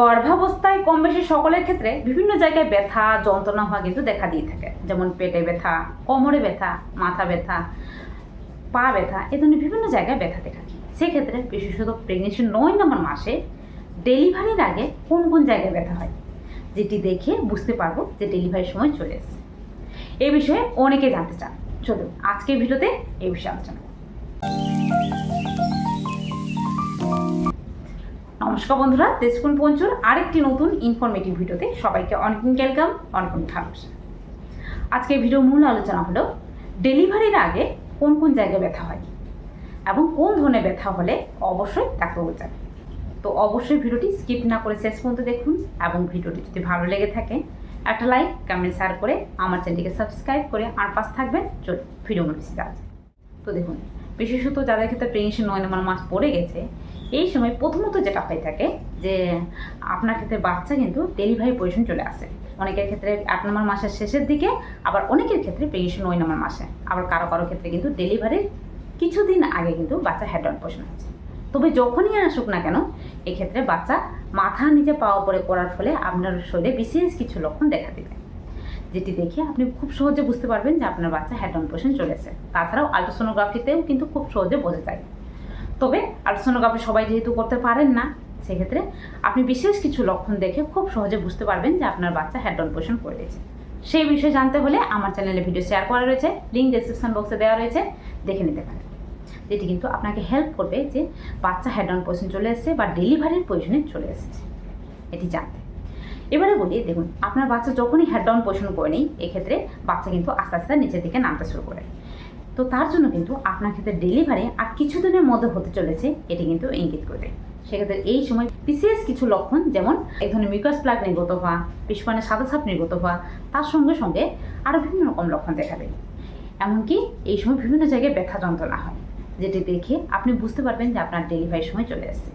গর্ভাবস্থায় কম বেশি সকলের ক্ষেত্রে বিভিন্ন জায়গায় ব্যথা, যন্ত্রণা হওয়া কিন্তু দেখা দিয়ে থাকে। যেমন পেটে ব্যথা, কোমরে ব্যথা, মাথা ব্যথা, পা ব্যথা, এ ধরনের বিভিন্ন জায়গায় ব্যথা দেখা যায়। সেক্ষেত্রে বিশেষত প্রেগনেন্সি নয় নম্বর মাসে ডেলিভারির আগে কোন কোন জায়গায় ব্যথা হয়, যেটি দেখে বুঝতে পারব যে ডেলিভারির সময় চলে এসেছে। এ বিষয়ে অনেকে জানতে চান। চলুন, আজকের ভিডিওতে এই বিষয়ে আলোচনা নমস্কার বন্ধুরা তেজকুন পঞ্চুর আরেকটি নতুন ইনফরমেটিভ ভিডিওতে সবাইকে অনেক ওয়েলকাম অনেক ভালোবাসা আজকের ভিডিও মূল আলোচনা হলো ডেলিভারির আগে কোন কোন জায়গায় ব্যথা হয় এবং কোন ধরনের ব্যথা হলে অবশ্যই ডাক্তারবাবু যাবে তো অবশ্যই ভিডিওটি স্কিপ না করে শেষ পর্যন্ত দেখুন এবং ভিডিওটি যদি ভালো লেগে থাকে, একটা লাইক কমেন্ট শেয়ার করে আমার চ্যানেলটিকে সাবস্ক্রাইব করে আর পাশ থাকবেন চল ভিডিও যায়। তো দেখুন বিশেষত যাদের ক্ষেত্রে প্রেগনেন্সি নয় নম্বর মাস পড়ে গেছে, এই সময় প্রথমত যেটা হয়ে থাকে যে, আপনার ক্ষেত্রে বাচ্চা কিন্তু ডেলিভারি পজিশন চলে আসে। অনেকের ক্ষেত্রে আট নম্বর মাসের শেষের দিকে, আবার অনেকের ক্ষেত্রে প্রেগনেন্সি নয় নম্বর মাসে। আবার কারও কারও ক্ষেত্রে কিন্তু ডেলিভারির কিছুদিন আগে কিন্তু বাচ্চা হেড অন পজিশন আছে। তবে যখনই আসুক না কেন, এক্ষেত্রে বাচ্চা মাথা নিচে পাওয়া পরে করার ফলে আপনার শরীরে বিশেষ কিছু লক্ষণ দেখা দেবে। যেটি দেখে আপনি খুব সহজে বুঝতে পারবেন যে আপনার বাচ্চা অন পজিশন চলেছে। তাছাড়াও আলট্রাসোনোগ্রাফিতেও কিন্তু খুব সহজে বোঝা যায়। তবে আলট্রাসোনোগ্রাফি সবাই যেহেতু করতে পারেন না, সেক্ষেত্রে আপনি বিশেষ কিছু লক্ষণ দেখে খুব সহজে বুঝতে পারবেন যে আপনার বাচ্চা হেড অন পজিশন করে দিয়েছে। সেই বিষয়ে জানতে হলে আমার চ্যানেলে ভিডিও শেয়ার করা রয়েছে লিঙ্ক ডিসক্রিপশন বক্সে দেওয়া রয়েছে, দেখে নিতে পারেন। যেটি কিন্তু আপনাকে হেল্প করবে যে বাচ্চা অন পজিশন চলে এসেছে বা ডেলিভারির পজিশনে চলে এসেছে। এটি জানতে। এবারে বলি, দেখুন, আপনার বাচ্চা যখনই হেড ডাউন পজিশন করে নেই, এক্ষেত্রে বাচ্চা কিন্তু আস্তে আস্তে নিচের দিকে নামতে শুরু করে। তো তার জন্য কিন্তু আপনার ক্ষেত্রে ডেলিভারি আর কিছুদিনের মধ্যে হতে চলেছে, এটি কিন্তু ইঙ্গিত করে। সেক্ষেত্রে এই সময় বিশেষ কিছু লক্ষণ, যেমন এক ধরনের মিউকাস প্লাগ নির্গত হওয়া পিছনে সাদা সাপ নির্গত হওয়া, তার সঙ্গে সঙ্গে আরও বিভিন্ন রকম লক্ষণ দেখা দেয়। এমনকি এই সময় বিভিন্ন জায়গায় ব্যথা যন্ত্রণা হয়, যেটি দেখে আপনি বুঝতে পারবেন যে আপনার ডেলিভারির সময় চলে আসছে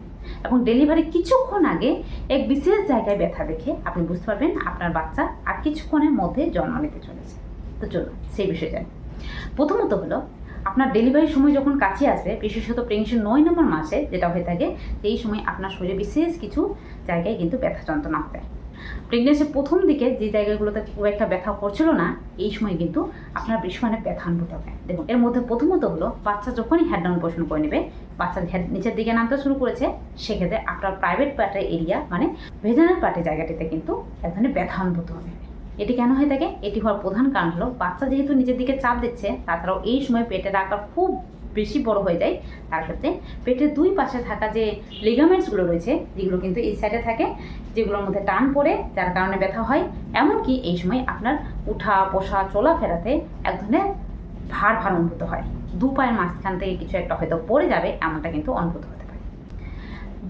এবং ডেলিভারি কিছুক্ষণ আগে এক বিশেষ জায়গায় ব্যথা দেখে আপনি বুঝতে পারবেন আপনার বাচ্চা আর কিছুক্ষণের মধ্যে জন্ম নিতে চলেছে। তো চলুন সেই বিষয়ে জানি। প্রথমত হলো, আপনার ডেলিভারির সময় যখন কাছে আসবে, বিশেষত প্রেগনেন্সি নয় নম্বর মাসে যেটা হয়ে থাকে এই সময় আপনার শরীরে বিশেষ কিছু জায়গায় কিন্তু ব্যথা যন্ত্রণা হবে। প্রেগনেন্সির প্রথম দিকে যে জায়গাগুলোতে খুব একটা ব্যথা করছিল না, এই সময় কিন্তু আপনার বেশ মানে ব্যথা অনুভূত হবে। দেখুন, এর মধ্যে প্রথমত হলো, বাচ্চা যখনই হেড ডাউন পোষণ করে নেবে বাচ্চা নিচের দিকে নামতে শুরু করেছে, সেক্ষেত্রে আপনার প্রাইভেট পার্টের এরিয়া মানে ভেজানাল পার্টের জায়গাটিতে কিন্তু এক ধরনের ব্যথা অনুভূত হবে। এটি কেন হয়ে থাকে? এটি হওয়ার প্রধান কারণ হলো, বাচ্চা যেহেতু নিজের দিকে চাপ দিচ্ছে, তাছাড়াও এই সময় পেটের আকার খুব বেশি বড় হয়ে যায়, তার ক্ষেত্রে পেটের দুই পাশে থাকা যে লিগামেন্টসগুলো রয়েছে, যেগুলো কিন্তু এই সাইডে থাকে, যেগুলোর মধ্যে টান পড়ে, যার কারণে ব্যথা হয়। এমনকি এই সময় আপনার উঠা বসা চলাফেরাতে এক ধরনের ভার ভার অনুভূত হয়। দু পায়ের মাঝখান থেকে কিছু একটা হয়তো পড়ে যাবে, এমনটা কিন্তু অনুভূত হতে পারে।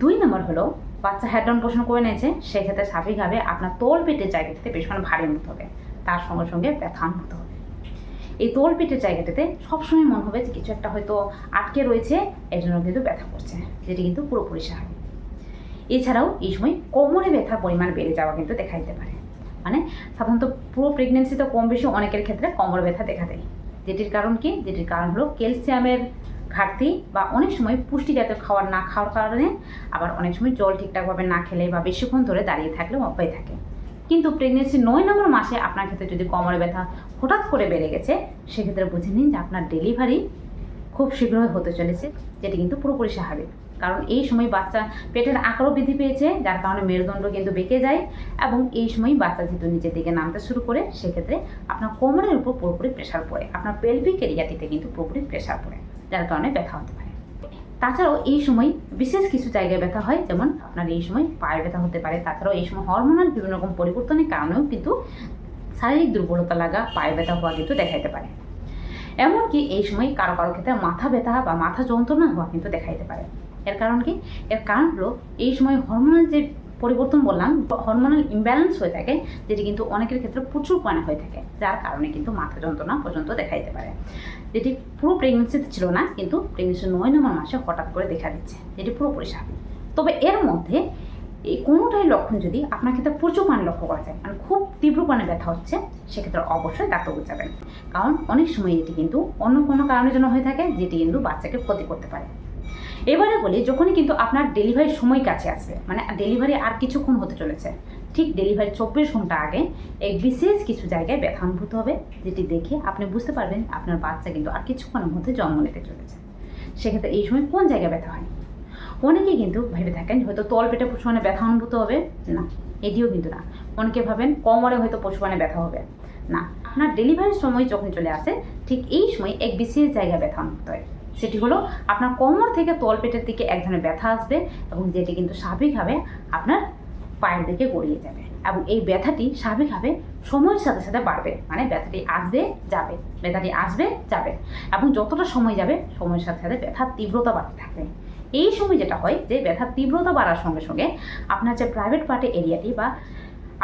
দুই নম্বর হলো, বাচ্চা হেড ডাউন পোষণ করে নিয়েছে, সেক্ষেত্রে স্বাভাবিকভাবে আপনার তোল পেটের জায়গাটিতে বেশ মানে ভারী অনুভূত হবে। তার সঙ্গে সঙ্গে ব্যথা অনুভূত হবে। এই তোল পেটের জায়গাটাতে সবসময় মনে হবে যে কিছু একটা হয়তো আটকে রয়েছে, এর জন্য কিন্তু ব্যথা করছে, যেটি কিন্তু পুরোপুরি স্বাভাবিক। এছাড়াও এই সময় কোমরে ব্যথার পরিমাণ বেড়ে যাওয়া কিন্তু দেখা দিতে পারে। মানে সাধারণত পুরো প্রেগনেন্সিতে কম বেশি অনেকের ক্ষেত্রে কোমর ব্যথা দেখা দেয়। যেটির কারণ কি? যেটির কারণ হলো ক্যালসিয়ামের ঘাটতি বা অনেক সময় পুষ্টি জাতীয় খাবার না খাওয়ার কারণে আবার অনেক সময় জল ঠিকঠাকভাবে না খেলে বা বেশিক্ষণ ধরে দাঁড়িয়ে থাকলেও হয়ে থাকে। কিন্তু প্রেগনেন্সি নয় নম্বর মাসে আপনার ক্ষেত্রে যদি কোমরে ব্যথা হঠাৎ করে বেড়ে গেছে, সেক্ষেত্রে বুঝে নিন যে আপনার ডেলিভারি খুব শীঘ্রই হতে চলেছে, যেটি কিন্তু পুরোপুরি স্বাভাবিক। কারণ এই সময় বাচ্চা পেটের আকারও বৃদ্ধি পেয়েছে, যার কারণে মেরুদণ্ড কিন্তু বেঁকে যায় এবং এই সময় বাচ্চা যেহেতু নিচের দিকে নামতে শুরু করে, সেক্ষেত্রে আপনার কোমরের উপর পুরোপুরি প্রেশার পড়ে, আপনার পেলভিক এরিয়াটিতে কিন্তু পুরোপুরি প্রেশার পড়ে, যার কারণে ব্যথা হতে পারে। তাছাড়াও এই সময় বিশেষ কিছু জায়গায় ব্যথা হয়, যেমন আপনার এই সময় পায়ে ব্যথা হতে পারে, তাছাড়াও এই সময় হরমোনাল বিভিন্ন রকম পরিবর্তনের কারণেও কিন্তু শারীরিক দুর্বলতা লাগা পায়ে ব্যথা হওয়া কিন্তু দেখা যেতে পারে। এমনকি এই সময় কারও কারও ক্ষেত্রে মাথা ব্যথা বা মাথা যন্ত্রণা হওয়া কিন্তু দেখা যেতে পারে। এর কারণ কি? এর কারণ হলো, এই সময় হরমোনাল যে পরিবর্তন বললাম হরমোনাল ইমব্যালেন্স হয়ে থাকে, যেটি কিন্তু অনেকের ক্ষেত্রে প্রচুর পরিমাণে হয়ে থাকে, যার কারণে কিন্তু মাথা যন্ত্রণা পর্যন্ত দেখা দিতে পারে। যেটি পুরো প্রেগনেন্সিতে ছিল না, কিন্তু প্রেগনেন্সি নয় নম্বর মাসে হঠাৎ করে দেখা দিচ্ছে, যেটি পুরোপুরি স্বাভাবিক। তবে এর মধ্যে এই কোনোটাই লক্ষণ যদি আপনার ক্ষেত্রে প্রচুর পানি লক্ষ্য করা যায় মানে খুব তীব্র পানে ব্যথা হচ্ছে, সেক্ষেত্রে অবশ্যই ডাক্তারবাবু যাবেন কারণ অনেক সময় এটি কিন্তু অন্য কোনো কারণের জন্য হয়ে থাকে, যেটি কিন্তু বাচ্চাকে ক্ষতি করতে পারে। এবারে বলি, যখনই কিন্তু আপনার ডেলিভারির সময় কাছে আসবে মানে ডেলিভারি আর কিছুক্ষণ হতে চলেছে, ঠিক ডেলিভারি চব্বিশ ঘণ্টা আগে এই বিশেষ কিছু জায়গায় ব্যথা অনুভূত হবে, যেটি দেখে আপনি বুঝতে পারবেন আপনার বাচ্চা কিন্তু আর কিছুক্ষণের মধ্যে জন্ম নিতে চলেছে। সেক্ষেত্রে এই সময় কোন জায়গায় ব্যথা হয়? অনেকেই কিন্তু ভেবে থাকেন হয়তো তল পেটে মানে ব্যথা অনুভূত হবে, না, এটিও কিন্তু না। অনেকে ভাবেন কোমরে হয়তো মানে ব্যথা হবে, না। আপনার ডেলিভারির সময় যখন চলে আসে, ঠিক এই সময় এক বিশেষ জায়গায় ব্যথা অনুভূত হয়। সেটি হলো আপনার কোমর থেকে তল পেটের দিকে এক ধরনের ব্যথা আসবে এবং যেটি কিন্তু স্বাভাবিকভাবে আপনার পায়ের দিকে গড়িয়ে যাবে এবং এই ব্যথাটি স্বাভাবিকভাবে সময়ের সাথে সাথে বাড়বে। মানে ব্যথাটি আসবে, যাবে। ব্যথাটি আসবে, যাবে। এবং যতটা সময় যাবে, সময়ের সাথে সাথে ব্যথার তীব্রতা বাড়তে থাকবে। এই সময় যেটা হয়, যে ব্যথার তীব্রতা বাড়ার সঙ্গে সঙ্গে আপনার যে প্রাইভেট পার্টে এরিয়াটি বা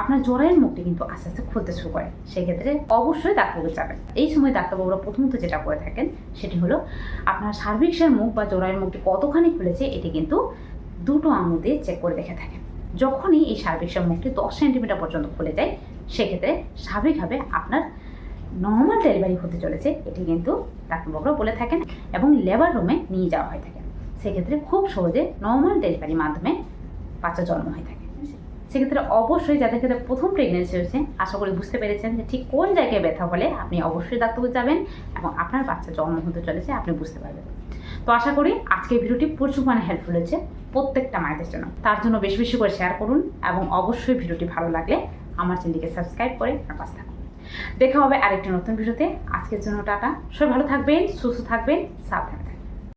আপনার জরায়ের মুখটি কিন্তু আস্তে আস্তে খুলতে শুরু করে। সেক্ষেত্রে অবশ্যই ডাক্তারবাবু যাবেন। এই সময় ডাক্তারবাবুরা প্রথমত যেটা করে থাকেন, সেটি হলো আপনার সার্ভিক্সের মুখ বা জরায়ের মুখটি কতখানি খুলেছে, এটি কিন্তু দুটো আঙুল দিয়ে চেক করে দেখে থাকেন। যখনই এই সার্ভিক্সের মুখটি দশ সেন্টিমিটার পর্যন্ত খুলে যায়, সেক্ষেত্রে স্বাভাবিকভাবে আপনার নর্মাল ডেলিভারি হতে চলেছে, এটি কিন্তু ডাক্তারবাবুরা বলে থাকেন এবং লেবার রুমে নিয়ে যাওয়া হয়ে থাকে। সেক্ষেত্রে খুব সহজে নর্মাল ডেলিভারির মাধ্যমে বাচ্চা জন্ম হয়ে থাকে। সেক্ষেত্রে অবশ্যই যাদের ক্ষেত্রে প্রথম প্রেগনেন্সি হয়েছে, আশা করি বুঝতে পেরেছেন যে ঠিক কোন জায়গায় ব্যথা হলে আপনি অবশ্যই ডাক্তারবাবু যাবেন এবং আপনার বাচ্চা জন্ম হতে চলেছে, আপনি বুঝতে পারবেন। তো আশা করি আজকের ভিডিওটি প্রচুর মানে হেল্পফুল হয়েছে প্রত্যেকটা মায়েদের জন্য। তার জন্য বেশি বেশি করে শেয়ার করুন এবং অবশ্যই ভিডিওটি ভালো লাগলে আমার চ্যানেলটিকে সাবস্ক্রাইব করে আমার পাশে থাকুন। দেখা হবে আরেকটি নতুন ভিডিওতে। আজকের জন্য টাটা। সবাই ভালো থাকবেন, সুস্থ থাকবেন, সাবধানে।